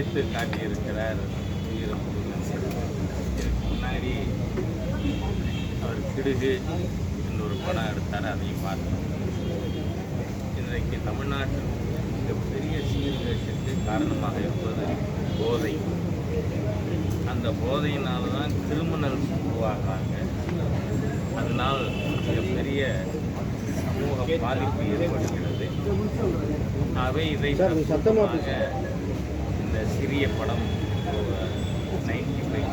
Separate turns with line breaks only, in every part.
எடுத்து காட்டியிருக்கிறார் முன்னாடி அவர் கிடுகு என்ற ஒரு படம் எடுத்தார் அதையும் பார்த்தோம். இன்றைக்கு தமிழ்நாட்டில் மிகப்பெரிய சீர்கேட்டுக்கு காரணமாக இருப்பது போதை. அந்த போதையினால தான் கிரிமினல்ஸ் உருவாகிறாங்க. அதனால் மிகப்பெரிய சமூக பாதிப்பு ஏற்படுகிறது. அவை இதை சத்தமாக சிறிய படம். நைன்டி ஃபைவ்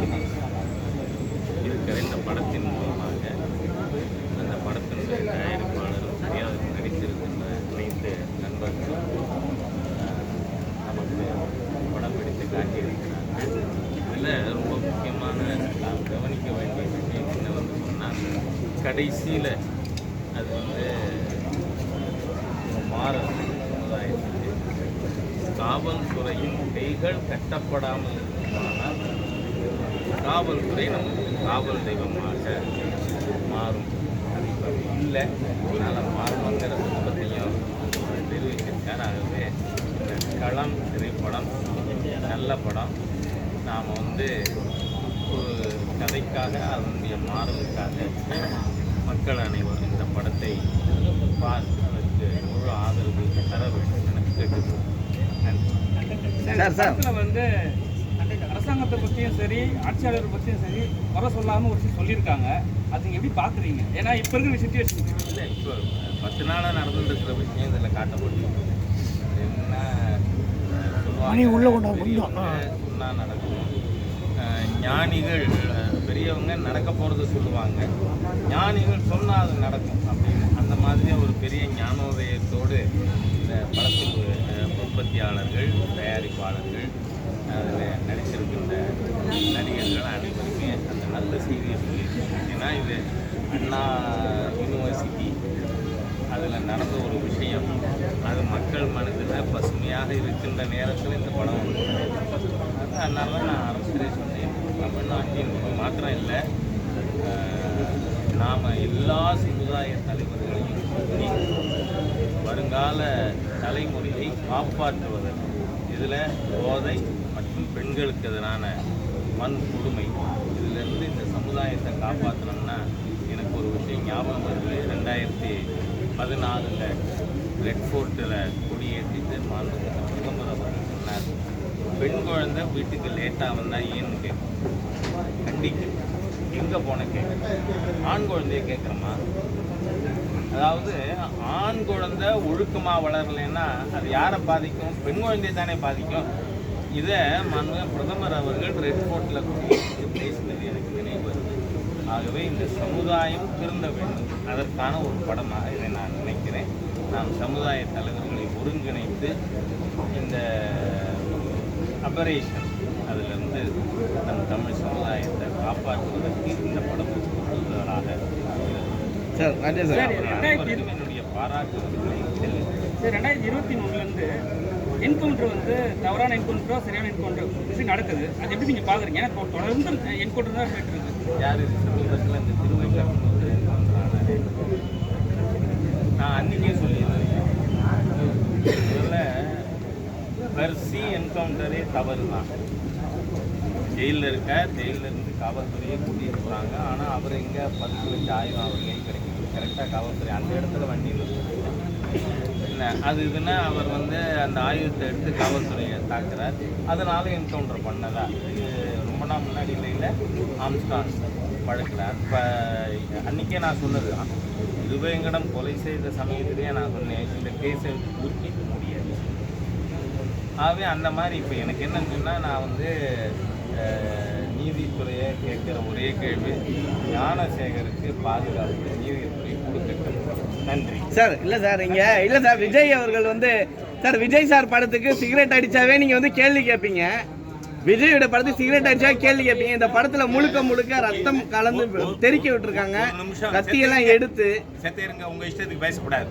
இருக்கிற இந்த படத்தின் மூலமாக அந்த படத்தினுடைய தயாரிப்பாளரும் சரியாக நடித்திருக்கின்ற அனைத்து நண்பர்களும் நமக்கு படம் பிடித்து காட்டியிருக்கிறார்கள். இதில் ரொம்ப முக்கியமான நாம் கவனிக்க வேண்டிய விஷயம் என்ன வந்து சொன்னால் கடைசியில் அது வந்து மாறும் சமுதாயத்துக்கு காவல்துறை கோயில்கள் கட்டப்படாமல் இருக்குமானால் காவல்துறை நமக்கு காவல் தெய்வமாக மாறும். அது இப்போ இல்லை அதனால் மாறணுங்கிற விருப்பத்தையும் அவர் தெரிவிச்சிருக்கார் ஆகவே இந்த களம் திரைப்படம் நல்ல படம் நாம் வந்து ஒரு கதைக்காக அதனுடைய மாறலுக்காக மக்கள் அனைவரும் இந்த படத்தை பார்த்து அதற்கு முழு ஆதரவு தர வேண்டும். என கேட்டுக்கொள்கிறேன் நன்றி.
Sir sir.
வந்து அரசாங்கத்தை பற்றியும் சரி ஆட்சியாளரை பற்றியும் சரி குறை சொல்லாமல் ஒரு விஷயம் சொல்லியிருக்காங்க. அது நீங்க எப்படி பார்க்குறீங்க ஏன்னா இப்போ இருக்கிற சுச்சுவேஷன்
இல்லை இப்போ பத்து நாளாக நடந்துட்டு இருக்கிற விஷயம் இதில் காட்டப்பட்டிருக்கு என்ன அஹ், சொல்லுவாங்க, பெரியவங்க சொன்னா நடக்கும். ஞானிகள் பெரியவங்க நடக்க போகிறது சொல்லுவாங்க. ஞானிகள் சொன்னால் அது நடக்கும் அப்படின்னு. அந்த மாதிரி ஒரு பெரிய ஞானோதயத்தோடு இந்த படத்தின் அஹ், உற்பத்தியாளர்கள் தயாரிப்பாளர்கள் அதில் நடிச்சிருக்கின்ற நடிகர்கள் அனைவருமே அந்த நல்ல செய்தியை சொல்லியிருக்காங்க. ஏன்னா இது அண்ணா யூனிவர்சிட்டி அதில் நடந்த ஒரு விஷயம். அது மக்கள் மனதில் பசுமையாக இருக்கின்ற நேரத்தில் இந்த படம் வந்து அதனால தான் நான் ஆரம்பத்திலே சொன்னேன். தமிழ்நாட்டின் மாத்திரம் இல்லை. நாம் எல்லா சமுதாய தலைவர்களையும் வருங்கால தலைமுறையை காப்பாற்றுவதற்கு இதில் போதை மற்றும் பெண்களுக்கு எதிரான மண் கொடுமை. இதிலிருந்து இந்த சமுதாயத்தை காப்பாற்றணும்னா எனக்கு ஒரு விஷயம் ஞாபகம் வருது. ரெண்டாயிரத்தி பதினாலில் ரெட் ஃபோர்ட்டில் கொடியேற்றிட்டு மாண்புமிகு பிரதமர் அவர்கள் சொன்னார் பெண் குழந்தை வீட்டுக்கு லேட்டாக வந்தால் ஏன்னு கேட்கும். கண்டிக்கு. எங்கே போன கேட்குறேன். ஆண் குழந்தைய கேட்குறோமா அதாவது ஆண் குழந்தை ஒழுக்கமாக வளரலைன்னா அது யாரை பாதிக்கும்? பெண் குழந்தையை தானே பாதிக்கும். இதை மன்ன பிரதமர் அவர்கள் ரெட் கோட்டில் குறிப்பிட்டு பேசினது எனக்கு நினைவு வருது. ஆகவே இந்த சமுதாயம் திருந்த வேண்டும். அதற்கான ஒரு படமாக இதை நான் நினைக்கிறேன். நாம் சமுதாய தலைவர்களை ஒருங்கிணைத்து இந்த அபரேஷன் அதிலிருந்து நம் தமிழ் சமுதாயத்தை காப்பாற்றுவதற்கு இந்த படம் ஒரு
சார் நன்றி சார்.
தெரிவித்துக்
சரி ரெண்டாயிரத்தி இருபத்தி மூணுலேருந்து என்கவுண்டர் வந்து தவறான என்கவுண்டரோ சரியான என்கவுண்டர் விஷயம் நடக்குது. அது எப்படி நீங்கள் பார்க்குறீங்க ஏன்னா தொடர்ந்து என்கவுண்டர் தான் போயிட்டு இருக்கு.
நான் அன்றைக்கே சொல்லியிருந்தேன். முதல்ல பெர்சி என்கவுண்டரே தவறு தான் ஜெயிலில் இருக்க ஜெயிலில் இருந்து காவல்துறையை கூட்டிட்டு போகிறாங்க ஆனால் அவர் எங்கே பத்து வச்சு ஆயுதம் அவர் கை கிடைக்குது கரெக்டாக காவல்துறை அந்த இடத்துல வண்டி என்ன அது இதுன்னா அவர் வந்து அந்த ஆயுதத்தை எடுத்து காவல்துறையை தாக்குறார். அதனால என்கவுண்டர் பண்ணதா? இது ரொம்ப நாள் முன்னாடி இல்லை ஆம்ஸ்டான் வழக்கில் இப்போ அன்றைக்கே நான் சொன்னது தான். இருவேங்கடம் கொலை செய்த சமயத்திலேயே நான் சொன்னேன் இந்த கேஸை உருக்கிக்க முடியாது. ஆகவே அந்த மாதிரி இப்போ எனக்கு என்னன்னு சொன்னால் நான் வந்து நீதித்துறையை கேட்குற ஒரே கேள்வி ஞானசேகருக்கு பாதுகாப்பு நீதித்துறை நன்றி.
சார் இல்லை சார் இங்கே இல்லை சார் விஜய் அவர்கள் வந்து சார் விஜய் சார் படத்துக்கு சிகரெட் அடிச்சாவே நீங்கள் வந்து கேள்வி கேட்பீங்க விஜயோட படத்துக்கு சிகரெட் அடிச்சா கேள்வி கேட்பீங்க இந்த படத்துல முழுக்க முழுக்க ரத்தம் கலந்து தெறிக்க விட்டுருக்காங்க. கத்தியெல்லாம் எடுத்து.
செத்தேருங்க உங்க இஷ்டத்துக்கு பேசக்கூடாது.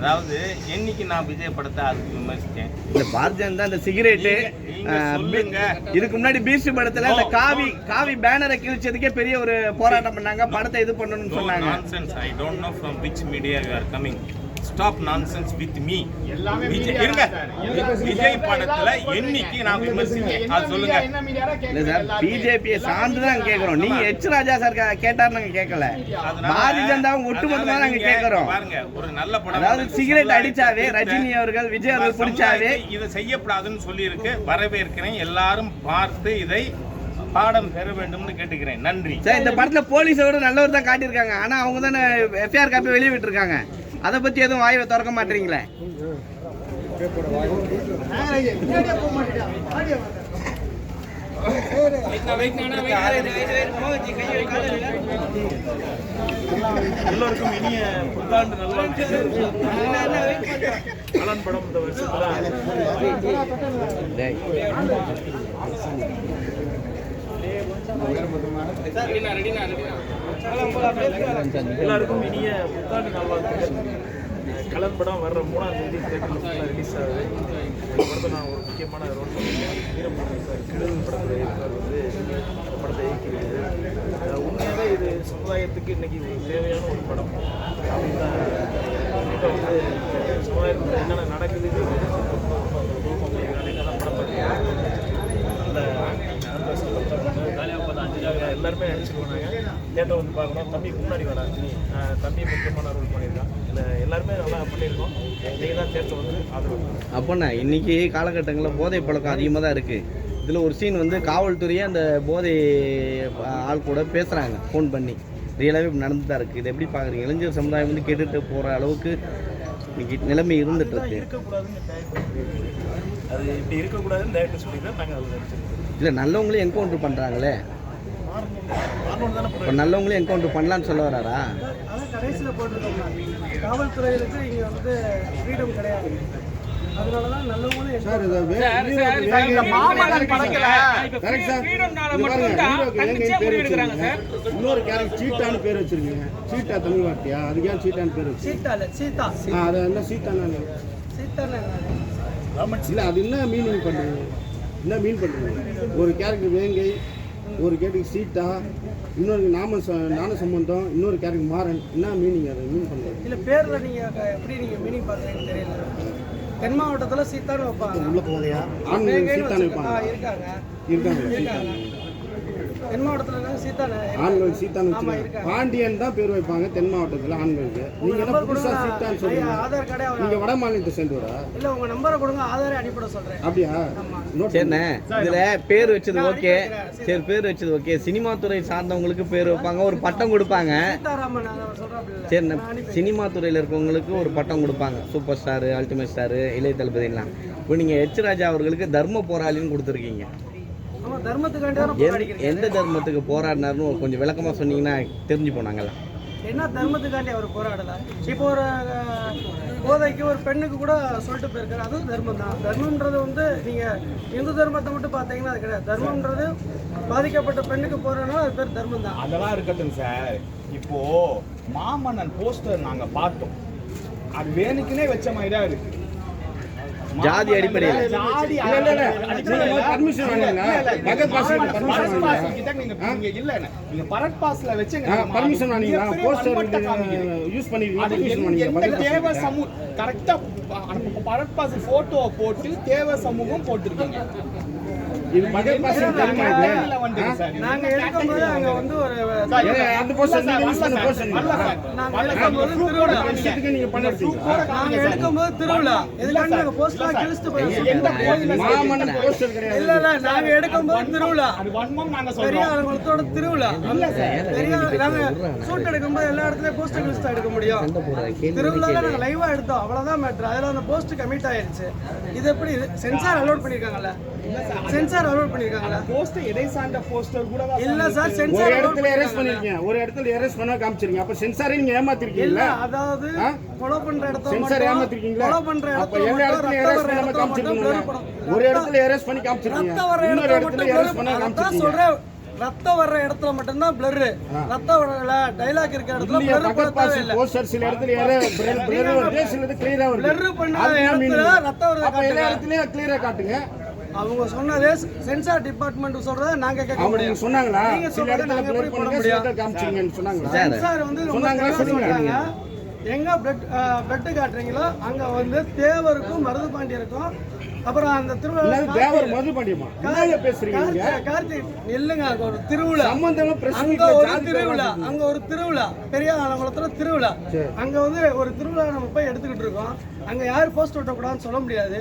அதாவது என்னைக்கு நான் விஜய் படத்தை அதுக்கு விமர்சித்தேன்?
இந்த பாரதிய ஜனதா இந்த சிகரெட்டு இதுக்கு முன்னாடி பீச் படத்துல இந்த காவி காவி பேனரை கிழிச்சதுக்கே பெரிய ஒரு போராட்டம் பண்ணாங்க. படத்தை இது பண்ணணும்னு சொன்னாங்க.
I don't know from which media you are coming stop nonsense with me Vijay இருங்க. விஜய் படத்துல என்னைக்கு நான் விமர்சித்தேன்? அது சொல்லுங்க.
இல்ல சார் பிஜேபியை சார்ந்து தான் கேட்கறோம் நீங்க எச் ராஜா சார் கேட்டாரு நாங்க கேட்கல
அதனால-
பாரதிய ஜனதாவும் ஒட்டுமொத்தமா நாங்க கேட்கறோம்
பாருங்க ஒரு நல்ல படம்
அதாவது சிகரெட் அடிச்சாவே ரஜினி அவர்கள் விஜய் அவர்கள் பிடிச்சாவே
இதை செய்யக்கூடாதுன்னு சொல்லி இருக்கு வரவேற்கிறேன். எல்லாரும் பார்த்து இதை பாடம் பெற வேண்டும்னு கேட்டுக்கிறேன். நன்றி.
சார் இந்த படத்துல போலீஸோட நல்லவர் தான் காட்டியிருக்காங்க. ஆனா அவங்க தானே எஃப்ஐஆர் காப்பி வெளியே விட்டுருக்காங்க அதை பத்தி எதுவும் வாயை திறக்க மாட்டீங்களே?
எல்லோருக்கும் இனிய புத்தாண்டு கலன் படம் இந்த வருஷத்துல.
டேய்.
எல்லாருக்கும் இனிய புத்தாண்டு நல்வாழ்த்துக்கள். கலன் படம் வர்ற மூணாம் தேதி தேட்டரில் ரிலீஸ் ஆகுது. இந்த படத்தை நான் ஒரு முக்கியமான ரோல் பண்ணியிருக்கேன் வீரமணி சார் கிழவன் படத்தில் இருக்கார் வந்து இந்த படத்தை இயக்கிறது உண்மையாகவே இது சமுதாயத்துக்கு இன்னைக்கு ஒரு தேவையான ஒரு படம். அப்படின்னா வந்து சமுதாயத்தில் என்னென்ன நடக்குது என்னென்ன படம் பார்த்தீங்கன்னா அந்த அந்த சந்தோஷம் ஜாலியாக பார்த்தா எல்லாருமே நடிச்சிருவாங்க தேட்டர் வந்து பார்க்கணும். தம்பி முன்னாடி வரா தம்பி முக்கியமான ரோல் பண்ணியிருக்கான் இல்லை எல்லாருமே நல்லா பண்ணியிருக்கோம். நீங்கள் தான் தேட்டர் வந்து ஆதரவு.
அப்போண்ணா இன்னைக்கு காலகட்டங்களில் போதை பழக்கம் அதிகமாக தான் இருக்குது இதில் ஒரு சீன் வந்து காவல்துறையே அந்த போதை ஆள் கூட பேசுகிறாங்க ஃபோன் பண்ணி. ரியலாகவே நடந்து தான் இருக்குது இது எப்படி பார்க்குறீங்க? இளைஞர் சமுதாயம் வந்து கேட்டுட்டு போகிற அளவுக்கு இன்னைக்கு நிலைமை இருந்துட்டு இருக்கு.
அது இப்படி இருக்கக்கூடாதுன்னு டேரக்டர் சொல்லி தான் நாங்கள்
இல்லை நல்லவங்களையும் என்கவுண்டர் பண்ணுறாங்களே இப்போ நல்லவங்களையும் என்கவுண்டர் பண்ணலான்னு சொல்ல வராரா?
அதான் கடைசியில் போட்டிருக்கோம்னா காவல்துறையிலுக்கு இங்கே வந்து ஃப்ரீடம் கிடையாது. நல்லவங்களும்.
இன்னொரு கேரக்டர் சீட்டான்னு பேர் வச்சிருக்கீங்க. சீட்டா தமிழ் வார்த்தையா அதுக்கு ஏன் சீட்டான்னு பேர் வச்சு
சீட்டா
அது என்ன சீட்டான்னு
சீத்தான்னு
இல்ல அது என்ன மீனிங் பண்ணுறீங்க என்ன மீன் பண்ணுறீங்க ஒரு கேரக்டர் வேங்கை ஒரு கேரக்டர் சீட்டா இன்னொரு நாம ஞான சம்பந்தம் இன்னொரு கேரக்டர் மாறன். என்ன மீனிங் அதை? மீன் பண்ணுறது
இல்லை பேரில் நீங்கள் எப்படி நீங்கள் மீனிங் பார்க்குறீங்கன்னு தெரியல. தென் மாவட்டத்தில் சீத்தான்னு வைப்பாங்க.
உள்ள போதையா ஆண்கள்
ஆ,
வைப்பாங்க.
இருக்காங்க.
இருக்காங்க
தென் மாவட்டத்தில் சீத்தானு
ஆண்கள்
ஆமா,
வச்சுருக்காங்க. பாண்டியன் தான் பேர் வைப்பாங்க தென் மாவட்டத்தில் ஆண்களுக்கு நீங்க என்ன
நம்பர்
புதுசா
கொடுங்க.
சீட்டான்னு சொல்றீங்க?
ஆதார் கார்டே அவர்
நீங்க வட மாநிலத்தை சேர்ந்தவரா?
இல்லை உங்கள் நம்பரை கொடுங்க. ஆதாரே அனுப்பிட சொல்கிறேன்
அப்படியா?
சரிண்ணே. இதில் பேர் வச்சது ஓகே. சரி பேர் வச்சது ஓகே. சினிமா துறை சார்ந்தவங்களுக்கு பேர் வைப்பாங்க. ஒரு பட்டம் கொடுப்பாங்க. சரிண்ணே. சினிமா துறையில் இருக்கவங்களுக்கு ஒரு பட்டம் கொடுப்பாங்க. சூப்பர் ஸ்டாரு அல்டிமேட் ஸ்டாரு இளைய தளபதிலாம் இப்போ நீங்கள் எச் ராஜா அவர்களுக்கு தர்ம போராளின்னு கொடுத்துருக்கீங்க. எந்த
போராடிக்கிறேன்
எந்த தர்மத்துக்கு போராடினாருன்னு ஒரு கொஞ்சம் விளக்கமாக சொன்னீங்கன்னா தெரிஞ்சு போனாங்கல்ல.
என்ன தர்மத்துக்காண்டி அவர் போராடல? இப்போ ஒரு போதைக்கு ஒரு பெண்ணுக்கு கூட சொல்லிட்டு போயிருக்காரு. அதுவும் தர்மம் தான் தர்மம்ன்றது வந்து நீங்க இந்து தர்மத்தை மட்டும் பார்த்தீங்கன்னா அது கிடையாது. தர்மம்ன்றது பாதிக்கப்பட்ட பெண்ணுக்கு போறதுனால அது பேர் தர்மம் தான்
அதெல்லாம் இருக்கட்டும் சார். இப்போ மாமன்னன் போஸ்டர் நாங்க பார்த்தோம். அது வேணுக்குனே வச்ச மாதிரி தான் இருக்கு.
ஜாதி அடிப்படையில்.
ஜாதி
permission வாங்குங்க. பகத்
பாஸ்
வாங்குங்க.
கிட்ட நீங்க இல்ல நீங்க பரத் பாஸ்ல வச்சுங்க.
Permission poster. யூஸ் பண்ணிருக்கீங்க
அது
பர்மிஷன் வாங்கிங்க
தேவ சமூக கரெக்டா பரத் பாஸ் போட்டோ போட்டு தேவ சமூகம் போட்டிருக்கீங்க. சார்.
நாங்க எடுக்கும்போது
கேட்டகரியில
அங்க? வந்து ஒரு
சார்,
அந்த நீங்க
சார், சார். சார்.
எடுக்கும்போது
proof
திருவிழா.
நீங்க பண்ணிருக்கீங்க
நாங்க
காமிங்க சார்.
எடுக்கும்போது திருவிழா. நாங்க போஸ்ட்லாம்
இல்ல சார். எந்த கோயில்ல சார்?
மாமன்னன் போஸ்டர் கிடையாது?
இல்ல இல்ல நாங்க எடுக்கும்போது திருவிழா.
அது வன்மம் நாங்க
பெரிய
சொல்றோம்.
ஆளுங்களோட திருவிழா. ஆளு- நாங்க ஷூட் எடுக்கும்போது எல்லா இடத்துலயும் போஸ்டர் கிழிச்சு எடுக்க முடியும். திருவிழால நாங்க லைவா எடுத்தோம். அவ்வளவுதான் மேட்ரு அதுல அந்த போஸ்ட் கமிட் ஆயிருச்சு. இது எப்படி சென்சார் அலோட் பண்ணிருக்காங்கல்ல? சென்சார் அலோட் பண்ணிருக்காங்கல்ல
போஸ்டர் எதை சார்ந்த போஸ்டர் கூட
இல்ல சார்
ஒரு
சென்சார்
இடத்துல எரேஸ் பண்ணிருக்கீங்க. ஒரு இடத்துல எரேஸ் பண்ண காமிச்சிருக்கீங்க அப்ப சென்சாரே நீங்க
இல்ல
ஏமாத்திருக்கீங்களா
அதாவது? கொலை பண்ற இடத்துல
சென்சார்
மட்டும்
ஏமாத்திருக்கீங்களா?
கொலை பண்ற இடத்துல
எல்லா
ரத்தம்
எரேஸ் பண்ணாம
இடத்துல
காமிச்சிருக்கீங்க ஒரு. இடத்துல எரேஸ் பண்ணி காமிச்சிருக்கீங்க.
ரத்தம் வர
இன்னொரு
இடத்துல
இடத்துல
மட்டும்
எரேஸ் பண்ண காமிச்சிருக்கீங்க.
சொல்றேன். ரத்தம் வர்ற இடத்துல மட்டும்தான் பிளர் ரத்தம் வரல டைலாக் இருக்கிற இடத்துல பிளர் பண்ணவே இல்ல
போஸ்டர் சில இடத்துல எரே பிளர் வருது. சில இடத்துல கிளியரா வருது.
Blur பண்ணாத இடத்துல? ரத்தம் வருது
அப்ப எல்லா. இடத்துலயும் கிளியரா காட்டுங்க.
அவங்க சொன்னதே சென்சார் டிபார்ட்மெண்ட் சொல்றத நாங்க கேட்க முடியும்
சொன்னாங்களா?
நீங்க
சில
சொல்றதை நாங்க எப்படி
சில
முடியும்?
காமிச்சிங்கன்னு சொன்னாங்களா?
சென்சார் வந்து
சொன்னாங்களா?
சொல்றாங்க. எங்கே பிளட் பிளட்டு காட்டுறீங்களோ அங்கே வந்து தேவருக்கும் மருது பாண்டியருக்கும் அப்புறம் அந்த திருவிழா
தேவர் மது பண்ணியுமா என்ன பேசுறீங்க?
கார்த்திக் இல்லைங்க அங்க ஒரு திருவிழா. அங்க ஒரு திருவிழா. அங்க ஒரு திருவிழா. பெரிய ஆலங்குளத்துல திருவிழா. அங்க வந்து ஒரு திருவிழா நம்ம போய் எடுத்துக்கிட்டு இருக்கோம். அங்க யார் போஸ்ட் ஒட்டக்கூடாதுன்னு சொல்ல முடியாது.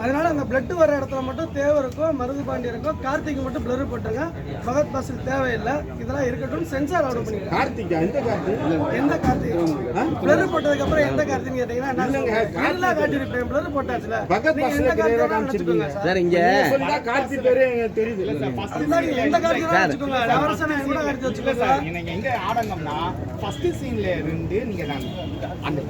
அதனால அந்த பிளட் வர இடத்துல மட்டும் தேவருக்கும் மருது பாண்டியருக்கும் கார்த்திக் மட்டும் பிளர் போட்டுங்க பகத் பாசில் தேவையில்லை. இதெல்லாம் இருக்கட்டும். சென்சார் ஆர்டர் பண்ணிக்கலாம்
கார்த்திகா எந்த கார்த்திக்
எந்த கார்த்திக் பிளர் போட்டதுக்கு அப்புறம் எந்த கார்த்திக் கேட்டீங்கன்னா நான் காட்டியிருப்பேன். பிளர் போட்டாச்சுல.
பகத்
நீங்க
பாசில்
எந்த கார்த்திக் சார்.
இங்க
கார்த்திக் பேரே தெரியுது.
நீங்க எந்த கார்த்திக் வச்சுக்கோங்க. நவரசனை கூட கார்த்திக் வச்சுக்கோங்க
சார். எனக்கு எங்க ஆடங்கம்னா ஃபர்ஸ்ட் சீன்ல இருந்து நீங்க அந்த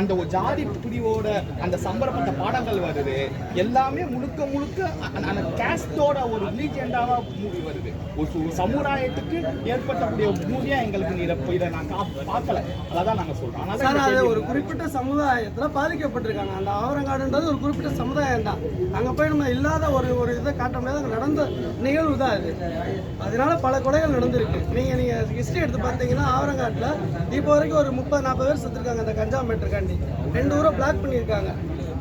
அந்த ஜாதி பிரிவோட அந்த சம்பரப்பட்ட பாடங்கள் வருது. எல்லாமே முழுக்க முழுக்க அந்த கேஸ்டோட ஒரு லீஜெண்டாவா மூவி வருது. ஒரு சமுதாயத்துக்கு ஏற்பட்டக்கூடிய மூவியா எங்களுக்கு நீ இதை- கா- பார்க்கல. அதான் நாங்க சொல்றோம். அதனால
சார்
இந்த
அது
கேள்வி.
ஒரு குறிப்பிட்ட சமுதாயத்துல பாதிக்கப்பட்டிருக்காங்க. அந்த ஆவரங்காடுன்றது ஒரு குறிப்பிட்ட சமுதாயம் தான் அங்க போய் நம்ம இல்லாத ஒரு ஒரு இதை காட்ட முடியாது நடந்த நிகழ்வு தான் அது. அதனால பல கொலைகள் நடந்திருக்கு. நீங்க நீங்க ஹிஸ்டரி எடுத்து பார்த்தீங்கன்னா ஆவரங்காட்டுல இப்போ வரைக்கும் ஒரு முப்பது நாற்பது பேர் செத்துருக்காங்க அந்த கஞ்சா மீட்டருக்காண்டி ரெண்டு ஊரை பிளாக் பண்ணியிருக்காங்க.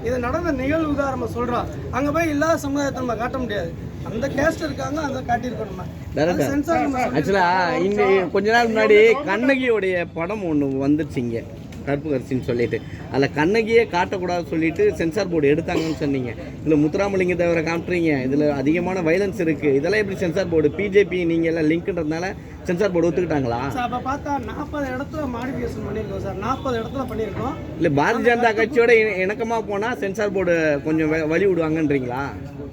இது நடந்த நிகழ்வு தான் நம்ம சொல்றோம். அங்க போய் இல்லாத சமுதாயத்தை நம்ம காட்ட முடியாது. அந்த கேஸ்ட் இருக்காங்க அந்த காட்டியிருக்கோம் நம்ம. அது சென்சார் நம்ம சொல்லி-
ஆக்சுவலா இந்த கொஞ்ச நாள் முன்னாடி கண்ணகியோடைய படம் ஒன்று வந்துருச்சுங்க கருப்பு கரிசின்னு சொல்லிட்டு. அதில் கண்ணகியே காட்டக்கூடாதுன்னு சொல்லிட்டு சென்சார் போர்டு எடுத்தாங்கன்னு சொன்னீங்க. இதில் முத்துராமலிங்க தேவரை காட்டுறீங்க. இதில் அதிகமான வைலன்ஸ் இருக்குது இதெல்லாம் எப்படி சென்சார் போர்டு பிஜேபி நீங்கள் எல்லாம் லிங்க்ன்றதுனால சென்சார் போர்டு ஒத்துக்கிட்டாங்களா?
சார் அப்போ பார்த்தா நாற்பது இடத்துல மாடிஃபிகேஷன் பண்ணியிருக்கோம் சார். நாற்பது இடத்துல பண்ணியிருக்கோம்.
இல்லை பாரதிய ஜனதா கட்சியோட இண- இணக்கமா போனால் சென்சார் போர்டு கொஞ்சம் வழி விடுவாங்கன்றீங்களா?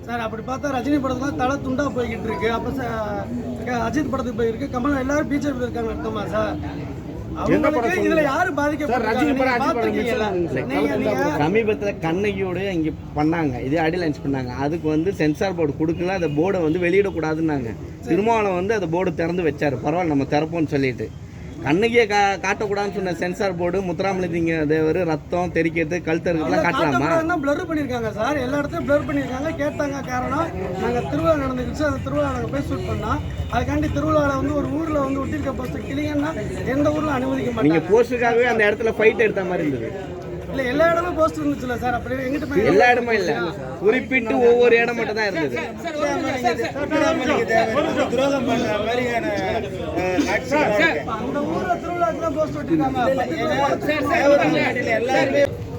சார் அப்படி பார்த்தா ரஜினி படத்துல தலை துண்டா போய்கிட்டு இருக்கு. அப்ப அஜித் படத்துக்கு போயிருக்கு. கமல் எல்லாரும் பிஜேபி இருக்காங்க அர்த்தமா சார்?
சமீபத்தில் கண்ணகியோட இங்கே பண்ணாங்க. இது ஆடி லான்ச் பண்ணாங்க. அதுக்கு வந்து சென்சார் போர்டு கொடுக்கல அந்த போர்டை வந்து வெளியிடக்கூடாதுன்னாங்க. திருமாவளம் வந்து அந்த போர்டு திறந்து வச்சாரு. பரவாயில்ல நம்ம திறப்போம்னு சொல்லிட்டு. கண்ணகியை கா காட்டக்கூடாதுன்னு சொன்ன சென்சார் போர்டு முத்துராமலிங்க தேவர் ரத்தம் தெரிக்கிறது கழுத்தறுக்கலாம் காட்டலாமா?
பிளர் பண்ணிருக்காங்க சார். எல்லா இடத்துலயும் பிளர் பண்ணிருக்காங்க. கேட்டாங்க காரணம் நாங்க திருவிழா நடந்துக்கிச்சு. அந்த திருவிழா நாங்க போய் ஷூட் பண்ணோம். அதுக்காண்டி திருவிழாவில் வந்து ஒரு ஊர்ல வந்து ஒட்டிருக்க போஸ்ட் கிளிங்கன்னா எந்த ஊர்ல அனுமதிக்க
நீங்க
மாட்டாங்க.
போஸ்டுக்காகவே அந்த இடத்துல ஃபைட் எடுத்த மாதிரி இருந்தது.
இல்ல எல்லா இடமும் போஸ்ட் இருந்துச்சுல சார்? அப்படி எங்கிட்ட
எல்லா இடமும் இல்ல. குறிப்பிட்டு ஒவ்வொரு இடம் மட்டும் தான் இருந்தது.
அந்த ஊர்ல திருவிழாக்கு தான் போஸ்ட் ஒட்டிருக்காங்க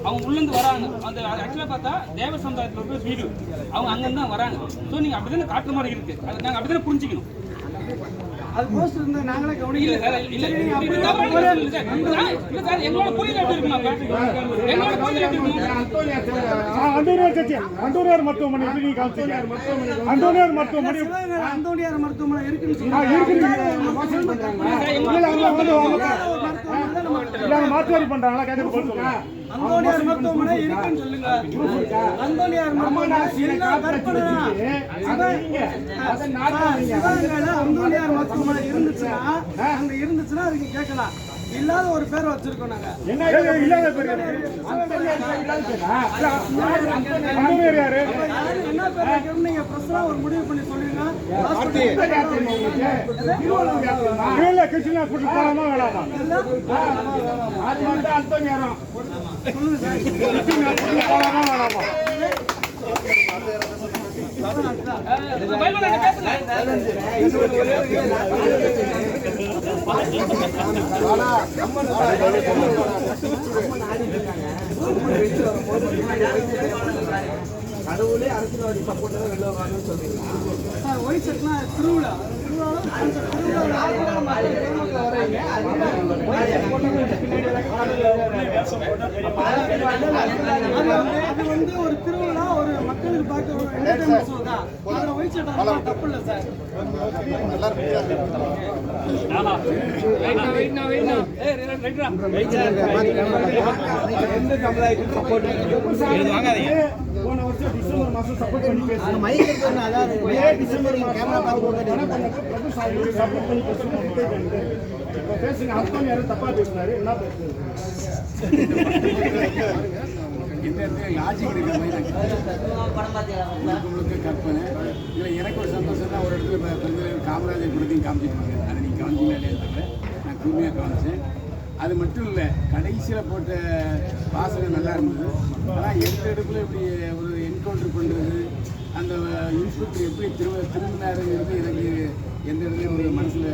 அவங்க உள்ளேருந்து வராங்க. அந்த ஆக்சுவலாக பார்த்தா தேவ சமுதாயத்தில் இருக்கிற வீடு. அவங்க அங்கேருந்து தான் வராங்க. ஸோ நீங்கள் அப்படி தானே காட்டுற மாதிரி இருக்கு. அது நாங்கள் அப்படி தானே புரிஞ்சுக்கணும்.
அது போஸ்ட் இருந்தா நாங்களே கவனிக்கல
சார் இல்ல இல்ல சார். எங்களோட புரிதல் எப்படி இருக்குமா அப்ப? எங்களோட புரிதல் எப்படி இருக்கும்
அண்டோனியார் கட்சி அண்டோனியார் மருத்துவமனை எப்படி நீங்க காமிச்சீங்க அண்டோனியார் மருத்துவமனை
அந்தோணியார் மருத்துவமனை இருக்குன்னு
இல்ல, அவங்க வந்து இல்ல, அவங்க மாற்றுவாரி பண்றாங்களா? பதில் சொல்லுங்க.
அந்தோனியார் மருத்துவமனை இருக்குன்னு சொல்லுங்க. அந்தோனியார் மருத்துவமனை எல்லா கற்பனை மருத்துவமனை இருந்துச்சுன்னா அங்க இருந்துச்சுன்னா அதுக்கு கேட்கலாம். இல்லாத ஒரு பேர் வச்சிருக்கோம் நாங்க.
என்ன இல்லாத பேர்
என்ன நீங்க ஒரு முடிவு பண்ணி சொல்லுங்க
இல்ல கிருஷ்ணா ஹாஸ்பிட்டல் போலாமா வேணாமா அது கிருஷ்ணா ஹாஸ்பிட்டல் போலாமா வேணாமா
பைபிள் என்ன பேசுங்க.
சார் ஒயிட் ஷர்ட்னா திருவிழா பின்னாடி அது வந்து ஒரு திருவிழா ஒரு மக்களுக்கு பார்க்க ஒரு entertainment show தான். அதுல ஒயிட் ஷர்ட் தப்பு இல்லை சார்.
எந்த சமுதாயத்துக்கு சப்போர்ட் போன வருஷம் டிசம்பர் மாசம் சப்போர்ட் பண்ணி பேசுறேன் ஒரே டிசம்பர் சப்போர்ட் பண்ணி பேசுறேன் இப்போ பேசுங்க ஹஸ்பண்ட் யாரும் தப்பா பேசுனாரு என்ன பேசுனாரு
லாஜிக் இருக்கிற மாதிரி முழுக்க கற்பனை. இதில் எனக்கு ஒரு சந்தோஷம் தான். ஒரு இடத்துல இப்போ வந்து காமராஜர் படத்தையும் காமிச்சிருப்பாங்க அதை நீங்கள் கவனிச்சிங்களா இல்லையா நான் குழுமையாக கவனிச்சேன் அது மட்டும் இல்லை கடைசியில் போட்ட வாசகம் நல்லா இருந்தது. ஆனால் எந்த இடத்துல இப்படி ஒரு என்கவுண்டர் பண்ணுறது அந்த இன்ஸ்பெக்டர் எப்படி திரும்ப திரும்பினாருங்கிறது எனக்கு எந்த இடத்துலையும் ஒரு மனசில்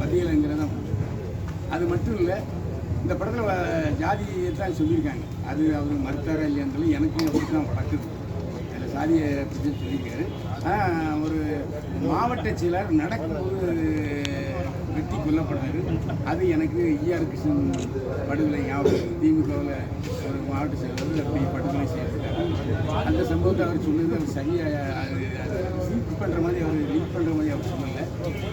பதியலைங்கிறதான் அது மட்டும் இல்லை இந்த படத்தில் ஜாதி தான் சொல்லியிருக்காங்க. அது அவர் மறுத்தாரா இல்லையான்னு எனக்கு அப்படி தான் வழக்குது. அதில் சாதியை பற்றி சொல்லியிருக்காரு. ஆனால் ஒரு மாவட்ட செயலர் நடக்கும்போது வெட்டி கொல்லப்படுறாரு. அது எனக்கு ஈஆர் கிருஷ்ணன் படுகொலை ஞாபகம். திமுகவில் ஒரு மாவட்ட செயலர் அப்படி படுகொலை செய்யப்பட்டார். அந்த சம்பவத்தை அவர் சொன்னது அவர் சரியாக அது லிங்க் பண்ணுற மாதிரி அவர் லிங்க் பண்ணுற மாதிரி அவர் சொல்லலை.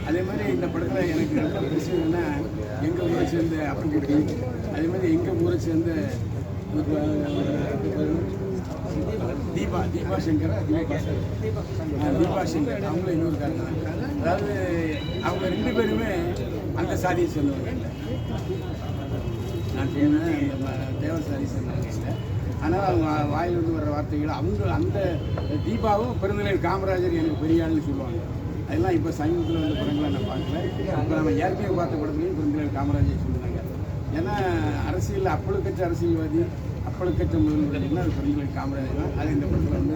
அதே மாதிரி இந்த படத்தில் எனக்கு ரொம்ப விஷயம் என்னன்னா எங்கள் ஊரை சேர்ந்த அப்பக்குட்டி அதே மாதிரி எங்கள் ஊரை சேர்ந்த தீபா தீபா சங்கர் தீபா தீபா சங்கர் அவங்களும் இன்னொரு காரணம் அதாவது அவங்க ரெண்டு பேருமே அந்த சாதியை சேர்ந்தவங்க. நான் சொன்னேன் தேவ ம- சாதி சேர்ந்தவங்க இல்லை. ஆனால் அவங்க வாயிலிருந்து வர்ற வார்த்தைகள் அவங்க அந்த தீபாவும் பெருந்தலைவர் காமராஜர் எனக்கு பெரிய ஆள்னு சொல்லுவாங்க. அதெல்லாம் இப்போ சமீபத்தில் வந்த படங்களை நான் பார்க்கல. இப்போ நம்ம ஏற்கனவே பார்த்த படத்துலையும் பெருந்தலைவர் காமராஜர் சொல்லுவாங்க ஏன்னா அரசியல் அப்பழுக்கற்ற அரசியல்வாதி அப்பழுக்கற்ற முதல்வர் அது பெருந்தலைவர் காமராஜர் தான் அது இந்த படத்தில் வந்து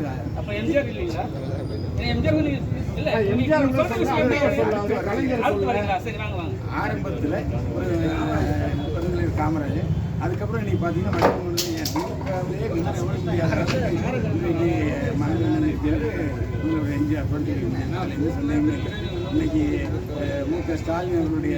ஆரம்பத்தில் ஒரு பெருந்தலைவர் காமராஜர். அதுக்கப்புறம் இன்னைக்கு பார்த்தீங்கன்னா முன்னாடி எவ்வளோ முடியாத இன்னைக்கு மனதில் இருக்கிறது உங்களுடைய எம்ஜிஆர் படுத்திருக்கீங்க அதில் எந்த சந்தேகமே இல்லை இன்னைக்கு மு க ஸ்டாலின் அவர்களுடைய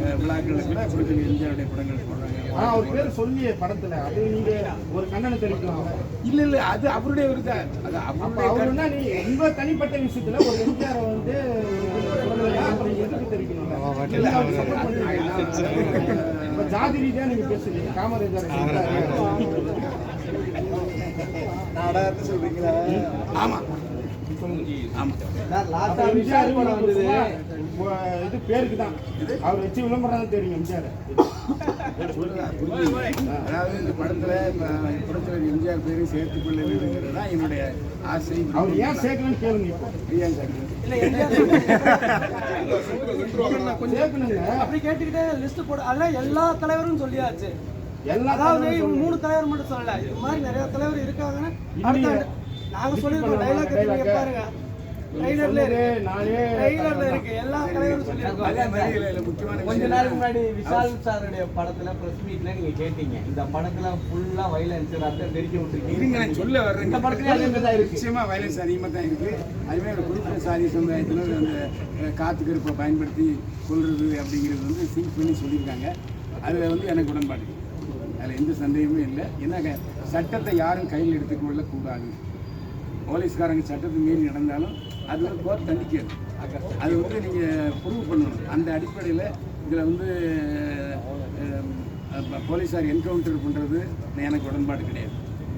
அஹ், விழாக்களில் கூட அப்படி எம்ஜிஆருடைய படங்கள் போடுறாங்க
ஆனா அவர் பேர் சொல்லியே படத்துல. அது நீங்க ஒரு கண்டனம் தெரிவிக்கலாம்
இல்லை இல்லை அது அவருடைய ஒரு தான் அது.
அவருன்னா நீ உங்க தனிப்பட்ட விஷயத்துல ஒரு எம்ஜிஆர் வந்து? அப்புறம் எதுக்கு தெரிவிக்கணும்
இல்ல, அவர் support பண்றாங்க.
இப்ப ஜாதி ரீதியா நீங்க பேசுறீங்க. காமராஜர்
ஆமா.
இது பேருக்கு தான். அவர் வச்சு விளம்பரம் தெரியும் எம்ஜிஆர்.
அதாவது இந்த படத்துல படத்துல எம்ஜிஆர் பேரையும் சேர்த்துக் கொள்ள வேண்டுங்கிறது தான் என்னுடைய ஆசை.
அவர் ஏன் சேர்க்கலன்னு கேளுங்க இப்போ.
ஏன் சேர்க்கணும்?
சேர்க்கணுங்க
அப்படி கேட்டுக்கிட்டே லிஸ்ட் போட. அதெல்லாம் எல்லா தலைவரும் சொல்லியாச்சு. அதாவது. மூணு தலைவர் மட்டும் சொல்லல. இது மாதிரி நிறைய தலைவர் இருக்காங்கன்னு நாங்க சொல்லியிருக்கோம் டைலாக் நீங்க பாருங்க ட்ரைலர்ல ட்ரைலர்ல இருக்கு. எல்லா தலைவரும் சொல்லியிருக்கோம்.
கொஞ்ச
என்னன்னா,
முன்னாடி விஷால் சாருடைய படத்துல பிரஸ் மீட்ல நீங்க கேட்டீங்க. இந்த படத்துல ஃபுல்லா வைலன்ஸ் ரத்தம் தெரிக்க விட்டுருக்கீங்க.
இருங்க நான் சொல்ல வர்றேன்.
இந்த படத்துலயும் அதே தான் இருக்கு?
நிச்சயமா வயலன்ஸ் அதிகமாக தான் இருக்கு. அதுமாதிரி ஒரு குறிப்பிட்ட சாதி சமுதாயத்தில் அந்த காத்து கருப்பை பயன்படுத்தி கொள்வது அப்படிங்கிறது வந்து சிங்க் பண்ணி சொல்லியிருக்காங்க. அதில் வந்து எனக்கு உடன்பாடு. அதில் எந்த சந்தேகமும் இல்லை. என்ன சட்டத்தை யாரும் கையில் எடுத்துக்கொள்ள கூடாது. போலீஸ்காரங்க சட்டத்தை மீறி நடந்தாலும் அது வந்து கோர்ட் தண்டிக்காது. அது வந்து நீங்கள் ப்ரூவ் பண்ணணும். அந்த அடிப்படையில் இதில் வந்து போலீஸார் என்கவுண்டர் பண்ணுறது எனக்கு உடன்பாடு கிடையாது.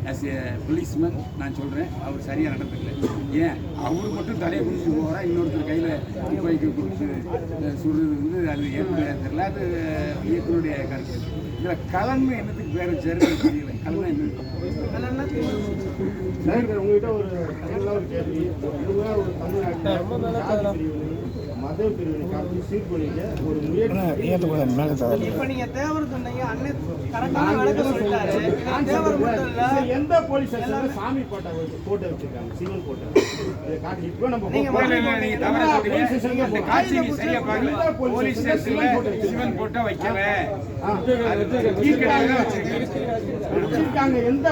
ஆஸ் ஏ போலீஸ்மேன் நான் சொல்கிறேன் அவர் சரியாக நடந்துக்கல. ஏன்? அவர் மட்டும் தலையை குடிச்சு போகிறா இன்னொருத்தர் கையில் துப்பாக்கி கொடுத்து சுடுறது வந்து அது ஏற்புடையா தெரியல. அது இயக்குனுடைய கருத்து. இதில் கலன்னு என்னத்துக்கு பேர் சரி தெரியல. கலன்னு என்ன?
உங்ககிட்ட ஒரு ஒரு கேள்வி. ஒரு தமிழ்நாட்டில் ஜாதி பிரிவினை, மத பிரிவினை காப்பி சீர்குலைக்க ஒரு முயற்சி
இப்ப நீங்க தேவர் சொன்னீங்க அண்ணன் கரெக்டான சொல்லிட்டாரு. இதுல தேவர் மட்டும் இல்ல
எந்த போலீஸ் ஸ்டேஷன்ல சாமி போட்டோ வச்சு போட்டோ வச்சிருக்காங்க சிவன் போட்டோ இதை காட்டி இப்போ நம்ம
நீங்க.
காட்சி சரியா பார்க்கல. போலீஸ் ஸ்டேஷன்ல
சிவன் போட்டோ
சிவன் போட்டோ வைக்கல. வச்சிருக்காங்க.
எந்த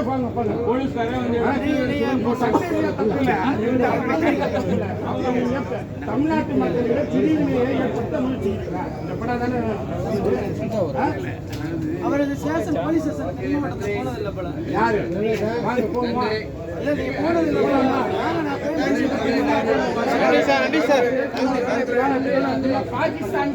அவங்க ஏற்ப- தமிழ்நாட்டு மக்களிட பிரிவினையை ஏற்படுத்த முயற்சிக்கிறாங்க இந்த படம் தானே ஆ?
அவர் இது ஸ்டேஷன் போலீஸ் ஸ்டேஷன் திரும்ப மட்டும் போனது இல்ல போல
யாரு பாகிஸ்தான்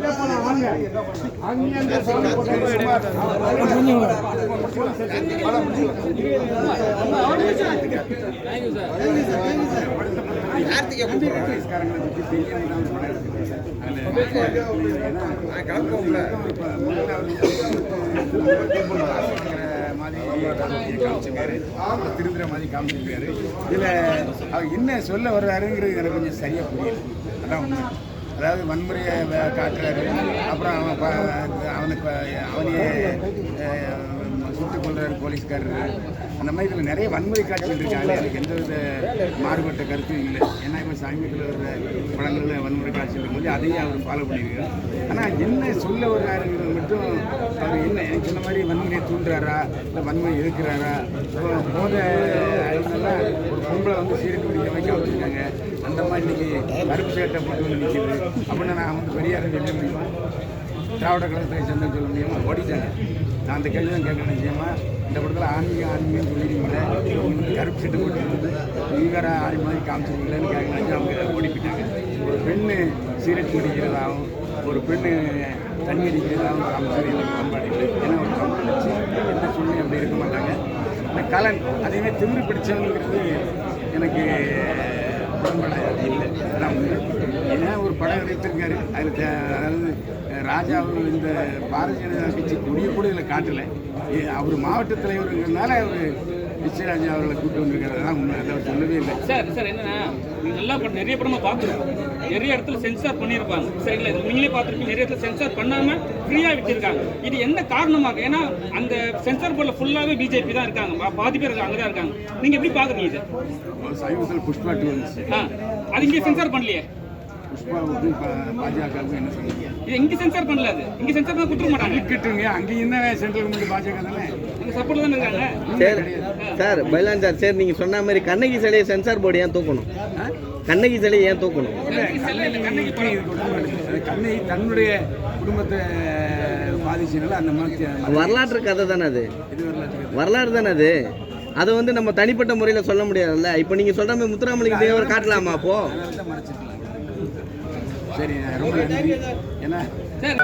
காமிச்சிருக்காரு. அப்புறம் திருந்துற மாதிரி காமிச்சிருக்காரு. இதுல அவர் என்ன சொல்ல வர்றாருங்கிறது எனக்கு கொஞ்சம் சரியா புரியல அதான் உண்மை. அதாவது வன்முறையை வ- காட்டுறாரு அப்புறம் அவன் அவனுக்கு அவனையே அஹ், போலீஸ்காரர் அந்த மாதிரி இதில் நிறைய வன்முறை காட்சிகள் இருக்காங்க எனக்கு எந்த வித மாறுபட்ட கருத்தும் இல்லை. ஏன்னா இப்போ சமீபத்தில் வர்ற படங்களில் வன்முறை காட்சிகள் இருக்கும்போது அதையும் அவர் ஃபாலோ பண்ணியிருக்காரு. ஆனால் என்ன சொல்ல வர்றாருங்கிறது மட்டும் அவர் என்ன எனக்கு சொன்ன மாதிரி வன்முறையை தூண்டுறாரா? இல்லை வன்முறை எதிர்க்கிறாரா? இப்போ போத ஒரு பொம்பளை வந்து சீருக்கு பிடிக்க வைக்க வச்சுருக்காங்க. அந்த மாதிரி இன்னைக்கு கருப்பு சேட்டை போட்டு வந்து நிற்கிது அப்படின்னா நான் வந்து பெரியார் சொல்ல முடியுமா திராவிட கழகத்தை சேர்ந்த சொல்ல முடியுமா ஓடிட்டாங்க. நான் அந்த கேள்வி தான் கேட்க இந்த படத்தில் ஆன்மீகம் ஆன்மீகம் சொல்லிடுவீங்களே நீங்க வந்து கருப்பு சட்டை போட்டுருந்து நீ வேற ஆள் மாதிரி காமிச்சிருக்கீங்களேன்னு கேட்க அவங்க ஓடி போயிட்டாங்க ஒரு பெண்ணு சீரட் குடிக்கிறதாகவும் ஒரு பெண்ணு தண்ணி அடிக்கிறதாகவும் காமிச்சது எனக்கு பண்பாடுகள் இல்லை ஏன்னா ஒரு கம்பெனி எந்த சூழ்நிலை அப்படி இருக்க மாட்டாங்க. இந்த கலன் அதேமாதிரி திமிரு பிடிச்சவங்கிறது எனக்கு உடன்பட இல்லை ஏன்னா ஒரு படம் எடுத்திருக்காரு? அதில் அதாவது ராஜா அவர் இந்த பாரதிய ஜனதா கட்சி கொடியை கூட இதில் காட்டலை அவர் மாவட்ட தலைவருங்கிறதுனால அவர் விஜயராஜா அவர்களை கூட்டு வந்திருக்காரு அதான் உண்மை அதை சொல்லவே இல்லை.
சார் சார் என்னன்னா நல்லா படம் நிறைய படமா பார்த்துருக்கோம் நிறைய இடத்துல சென்சார் பண்ணியிருப்பாங்க. சரிங்களா? நீங்களே பார்த்துருப்பீங்க. நிறைய இடத்துல சென்சார் பண்ணாம ஃப்ரீயா விட்டிருக்காங்க. இது என்ன காரணமாக? ஏன்னா அந்த சென்சார் போர்டில் ஃபுல்லாவே பிஜேபி தான் இருக்காங்க. பா- பாதி பேர் அங்கே தான் இருக்காங்க. நீங்க எப்படி பாக்குறீங்க இது?
சமீபத்தில் புஷ்பா டூ
ஆ அது இங்கே சென்சார் பண்ணலையே.
புஷ்பாவுக்கும் பா- பாஜகவுக்கும் என்ன சொன்னீங்க?
இது இங்கே சென்சார் பண்ணல அது. இங்கே சென்சார் பண்ண கொடுத்துருக்க மாட்டாங்க.
இருக்கட்டுங்க அங்கேயும் தான் சென்ட்ரல் கவர்மெண்ட் பாஜக தானே?
சரி. சார் பைலான் சார் சரி நீங்கள் சொன்ன மாதிரி கண்ணகி சிலையை சென்சார் போர்டு ஏன் தூக்கணும்? கண்ணகி சிலையை ஏன் தூக்கணும்?
கண்ணகி
தன்னுடைய குடும்பத்தை அந்த மாதிரி
வரலாற்று கதை தானே அது? வரலாறு தானே அது? அதை வந்து நம்ம தனிப்பட்ட முறையில் சொல்ல முடியாதுல்ல? இப்போ நீங்கள் சொல்கிற மாதிரி முத்துராமலிங்க தேவர் காட்டலாமா அப்போ?
சரி ரொம்ப நன்றி. ஏன்னா
சார்.